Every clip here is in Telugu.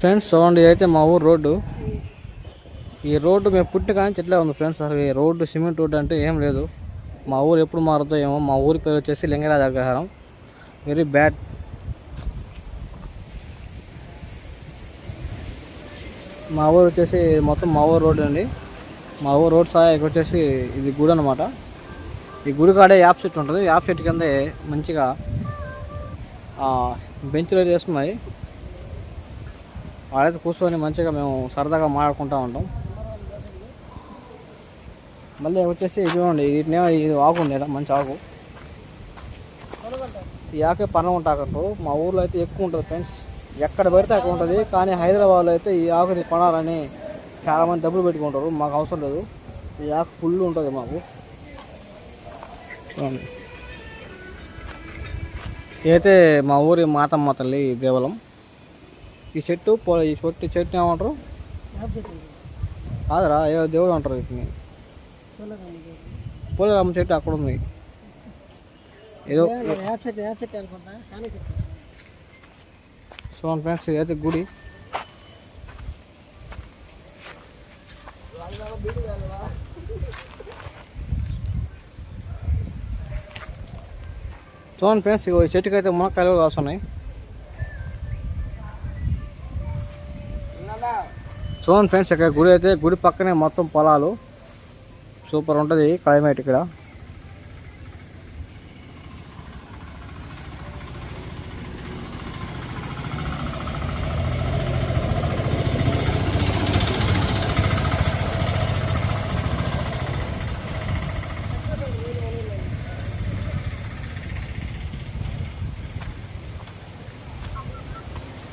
ఫ్రెండ్స్ చూడండి అయితే మా ఊరు రోడ్డు. ఈ రోడ్డు మేము పుట్టి కానీ చెట్లే ఉంది ఫ్రెండ్స్ అసలు ఈ రోడ్డు సిమెంట్ రోడ్డు అంటే ఏం లేదు. మా ఊరు ఎప్పుడు మారుతో ఏమో మా ఊరి పేరు వచ్చేసి లింగరాజ అగ్రహారం వెరీ బ్యాడ్. మా ఊరు వచ్చేసి మొత్తం మా ఊరు రోడ్డు అండి. మా ఊరు రోడ్ సాయకు వచ్చేసి ఇది గుడి అనమాట ఈ గుడి కాడే యాప్ చెట్టు ఉంటుంది. యాప్ చెట్టు కిందే మంచిగా బెంచ్లో చేస్తున్నాయి వాళ్ళైతే కూర్చొని మంచిగా మేము సరదాగా మాట్లాడుకుంటూ ఉంటాం. మళ్ళీ వచ్చేసి ఇది చూడండి వీటినే ఇది ఆకు ఉండేదా మంచి ఆకు. ఈ ఆకే పనం ఉంటాకంటూ మా ఊర్లో అయితే ఎక్కువ ఉంటుంది ఫ్రెండ్స్ ఎక్కడ పెడితే అక్కడ ఉంటుంది. కానీ హైదరాబాద్లో అయితే ఈ ఆకుని కొనాలని చాలామంది డబ్బులు పెట్టుకుంటారు. మాకు అవసరం లేదు. ఈ ఆకు ఫుల్ ఉంటుంది మాకు. చూడండి. అయితే మా ఊరి మాతమ్మ తల్లి దేవలం ఈ చెట్టు పో ఈ చెట్టు చెట్టు ఏమంటారు? కాదురా ఏ దేవుడు అంటారు వీటిని. పోలేరమ్మ చెట్టు అక్కడ ఉంది. ఏదో చూడండి ఫ్రెండ్స్ ఇదైతే గుడి. చూడండి ఫ్రెండ్స్ ఈ చెట్టుకి అయితే మునక్కాయలు కూడా చూడండి ఫ్రెండ్స్ ఇక్కడ గుడి అయితే గుడి పక్కనే మొత్తం పొలాలు. సూపర్ ఉంటుంది క్లైమేట్ ఇక్కడ.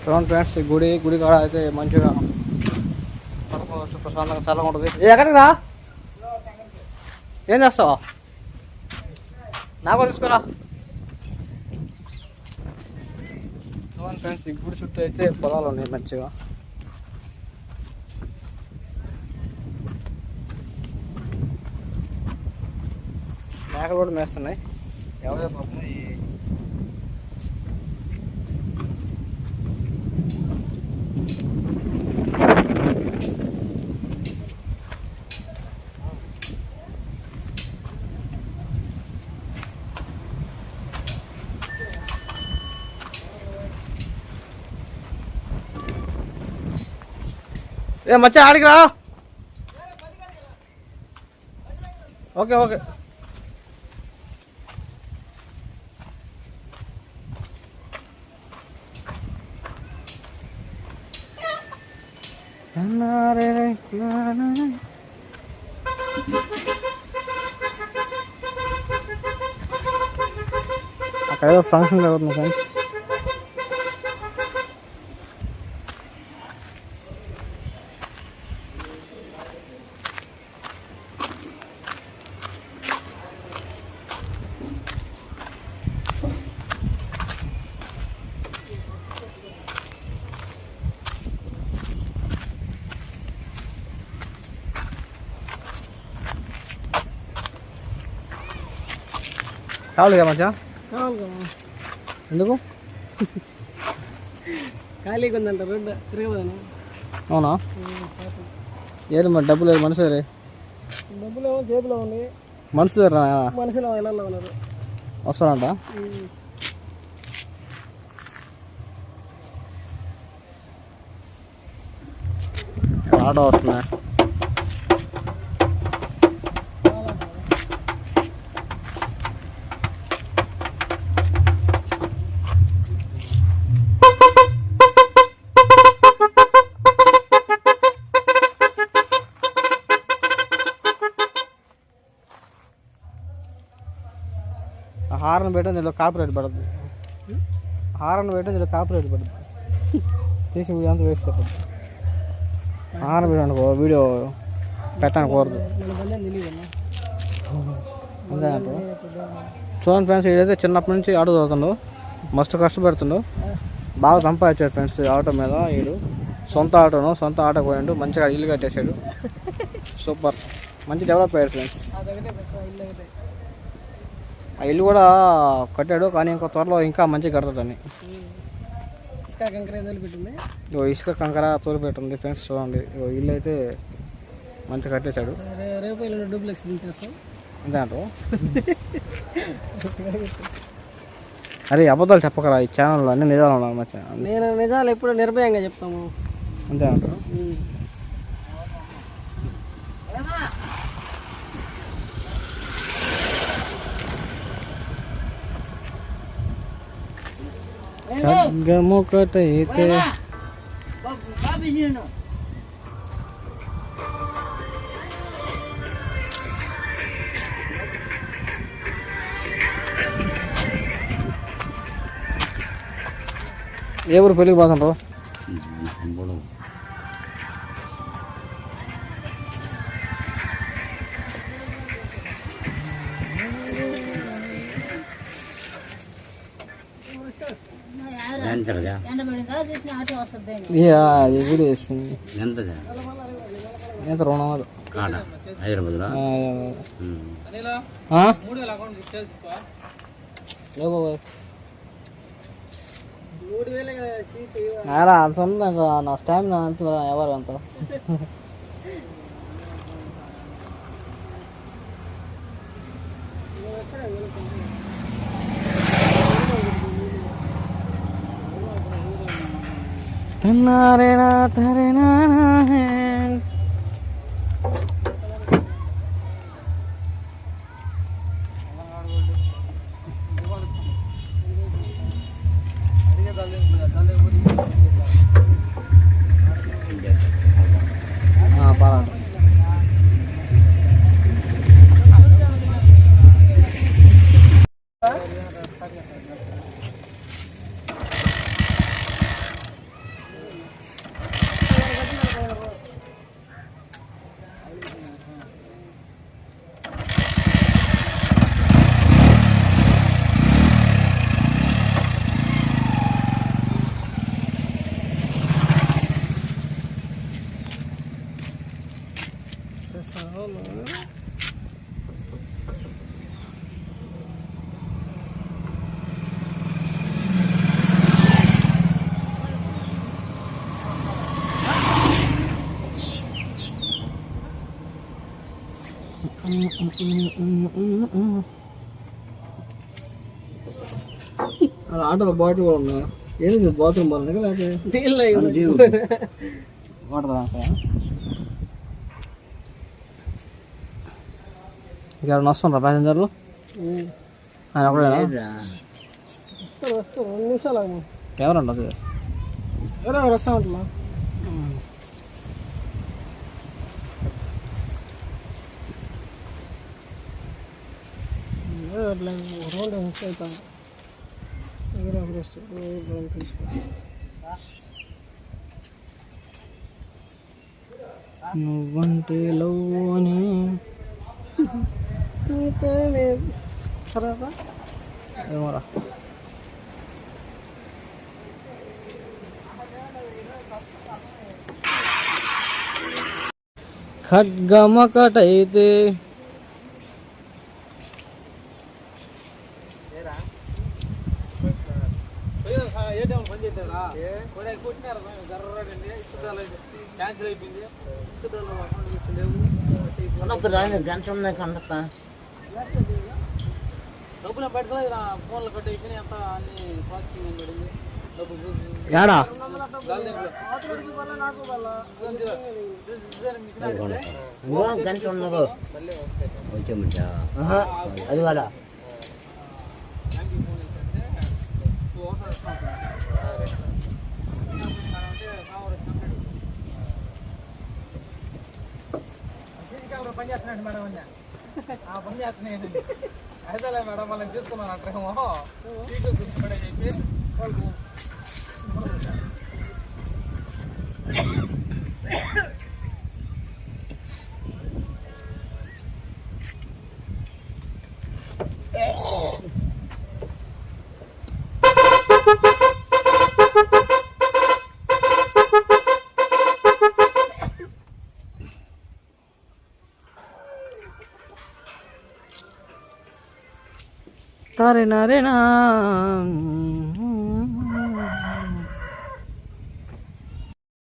చూడండి ఫ్రెండ్స్ గుడి గుడి కాడ అయితే మంచిగా పడుకోవచ్చు చల్లగా ఉంటుంది. ఏ ఎక్కడికి రా? ఏం చేస్తావా? నాకు తీసుకురా ఫ్రెండ్స్ ఈ గుడి చుట్టూ అయితే పొలాలు ఉన్నాయి మంచిగా. మేకలు కూడా మేస్తున్నాయి. ఎవరే పాపం? ఈ ఏ మచ్చా ఆడికి రా ఓకే ఓకే అక్కడ ఏదో ఫంక్షన్ జరుగుతుంది ఫ్రెండ్స్ కావాలి కదా మచ్చా ఎందుకు? ఖాళీగా ఉందంట రోడ్డు తిరగదాను అవునా? ఏది మరి డబ్బులు లేదు మనుషులు రే డబ్బులు ఏమో జేబులో ఉంది. మనుషులు లేరా మనుషులు ఇళ్ళల్లో ఉన్నారు. వస్తానంట ఆటో వస్తున్నా హారన్ పెట్టడం దీనిలో కాపీరైట్ పడుతుంది హారన్ పెట్టడం దీంట్లో కాపీరైట్ పడుతుంది తీసి వీడియో అంతా వేస్ట్ అవుతుంది హారన్ పెట్టడానికి వీడియో పెట్టాను కోరదు అంతే చూడండి ఫ్రెండ్స్ ఇదైతే చిన్నప్పటి నుంచి ఆటో చదువుతుండు. మస్తు కష్టపడుతుండు. బాగా సంపాదించాడు ఫ్రెండ్స్ ఆటో మీద వీడు. సొంత ఆటోను సొంత ఆటో పోయాడు. మంచిగా ఇల్లు కట్టేశాడు. సూపర్. మంచి డెవలప్ అయ్యాడు ఫ్రెండ్స్. ఆ ఇల్లు కూడా కట్టాడు కానీ ఇంకా త్వరలో ఇంకా మంచిగా కడతాడని. ఇసుక కంకర ఏదో పెట్టింది ఇగో ఇసుక కంకర తోలు పెట్టింది ఫ్రెండ్స్ చూడండి. ఇల్లు అయితే మంచిగా కట్టేశాడు. రేపు డూప్లెక్స్ దించేస్తాం. అంతే అరే అబద్ధాలు చెప్పకరా ఈ ఛానల్లో అన్ని నిజాలు ఉన్నాయి మచ్చా నేను నిజాలు ఎప్పుడు నిర్భయంగా చెప్తాము. అంతే అంటారు ఖడ్గముకటైతే ఏ ఊరు పెళ్ళికి పోతుంటావు ఇయ్యా, ఇది వీడియో చేస్తుంది ఎంత ఎంత రెండు వందలు కాడ హైదరాబాద్లో ఆ, ఆ? లే బాబాయ్ మూడు వేలే కదా చీప్ అలా అంత ఉంది నాకు నా స్టామినా అంత ఎవరు అంత తన్నారేనా తరేనా എന്നാ అలా ఆటోలో బాటిల్ కూడా ఉన్నా ఏంది బాత్రూమ్ బాగా లేకపోతే? నీళ్ళు వాటర్ ఇక ఎవరైనా వస్తుండ్రా ప్యాసింజర్లు? ఆయన ఒకడేనా ఎవరండి అది ఎవరో ఒకరు వస్తా ఉంటున్నా అట్లా రోడ్ ఒకరు వస్తారు తీసుకో నువ్వంటే లవ్ అని. నీతోనే తర్వాత? ఏమోరా ఖడ్గమకటైతే అకౌంట్ లేవు గంట ఉంది కండప డబ్బులు పెట్టుకోలేదు నా ఫోన్లో కట్ అయిపోయినాయి అంతా అన్ని ప్రాసెసింగ్ పడింది డబ్బు యాడా గంట ఉండదు వచ్చే అది వాడా? పని చేస్తున్నాడు మేడం అన్న ఆ పని చేస్తున్నాయండి అయితే మేడం వాళ్ళని తీసుకున్నాను. అట్రేమో సీట్లు తీసుకుని చెప్పి వాళ్ళకు নারে নারে না